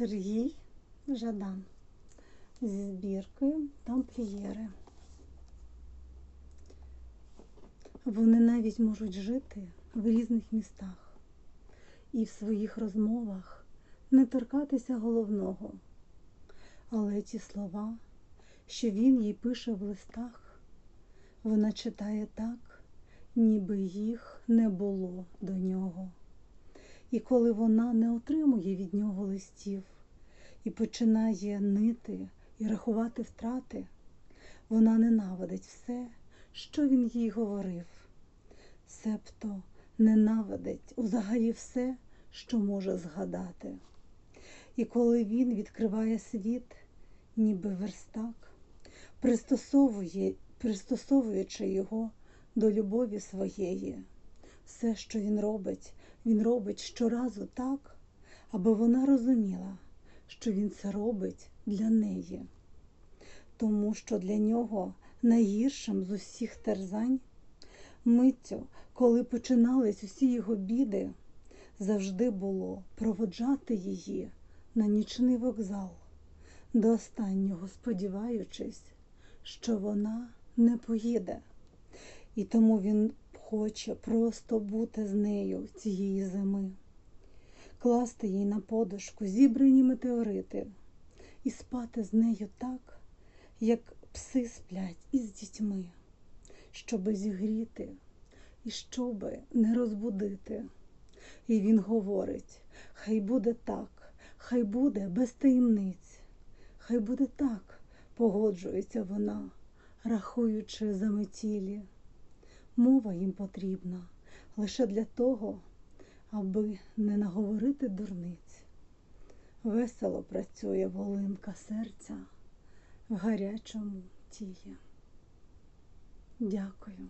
Сергій Жадан зі збіркою тамплієри. Вони навіть можуть жити в різних містах і в своїх розмовах не торкатися головного. Але ті слова, що він їй пише в листах, вона читає так, ніби їх не було до нього. І коли вона не отримує від нього листів і починає нити і рахувати втрати, вона ненавидить все, що він їй говорив, себто ненавидить взагалі все, що може згадати. І коли він відкриває світ, ніби верстак, пристосовує, пристосовуючи його до любові своєї, все, що він робить, він робить щоразу так, аби вона розуміла, що він це робить для неї, тому що для нього найгіршим з усіх терзань, миттю, коли починались усі його біди, завжди було проводжати її на нічний вокзал, до останнього сподіваючись, що вона не поїде. І тому він хоче просто бути з нею цієї зими, класти їй на подушку зібрані метеорити і спати з нею так, як пси сплять із дітьми, щоби зігріти і щоби не розбудити. І він говорить: хай буде так, хай буде без таємниць, хай буде так, погоджується вона, рахуючи заметілі. Мова їм потрібна лише для того, аби не наговорити дурниць. Весело працює волинка серця в гарячому тілі. Дякую.